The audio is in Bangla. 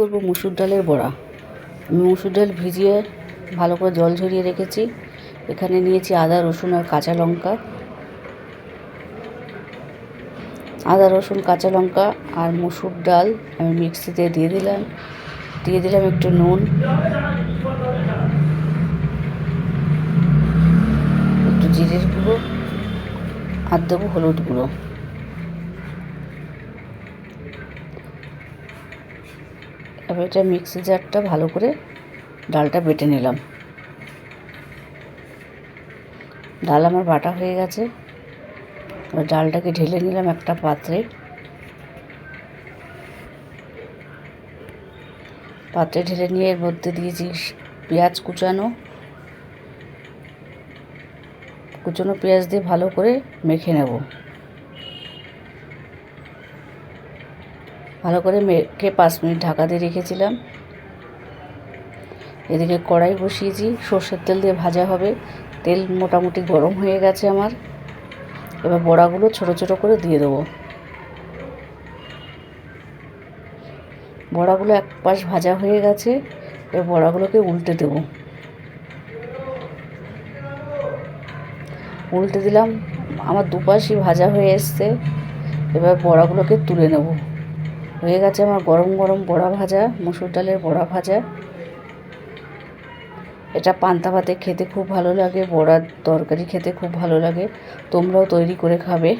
করব মুসুর ডালের বড়া। আমি মুসুর ডাল ভিজিয়ে ভালো করে জল ঝরিয়ে রেখেছি। এখানে নিয়েছি আদা, রসুন আর কাঁচা লঙ্কা। আদা, রসুন, কাঁচা লঙ্কা আর মুসুর ডাল আমি মিক্সিতে দিয়ে দিলাম। দিয়ে দিলাম একটু নুন। একটু জিরের গুঁড়ো আর দেবো হলুদ গুঁড়ো। এবার এটা মিক্সি জারটা ভালো করে ডালটা বেটে নিলাম। ডাল আমার বাটা হয়ে গেছে। এবার ডালটাকে ঢেলে নিলাম একটা পাত্রে। পাত্রে ঢেলে নিয়ে এর মধ্যে দিয়েছি পেঁয়াজ কুচানো। কুচানো পেঁয়াজ দিয়ে ভালো করে মেখে নেব। ভালো করে মেখে পাঁচ মিনিট ঢাকা দিয়ে রেখেছিলাম। এদিকে কড়াই বসিয়েছি, সর্ষের তেল দিয়ে ভাজা হবে। তেল মোটামুটি গরম হয়ে গেছে আমার। এবার বড়াগুলো ছোট ছোট করে দিয়ে দেবো। বড়াগুলো এক পাশ ভাজা হয়ে গেছে, এবার বড়াগুলোকে উল্টে দেবো। উল্টে দিলাম, আমার দুপাশই ভাজা হয়ে এসছে। এবার বড়াগুলোকে তুলে নেব। হয়ে গেছে আমার গরম গরম বড়া ভাজা, মুসুর ডালের বড়া ভাজা। এটা পান্তা ভাতে খেতে খুব ভালো লাগে, বড়ার তরকারি খেতে খুব ভালো লাগে। তোমরাও তৈরি করে খাবে।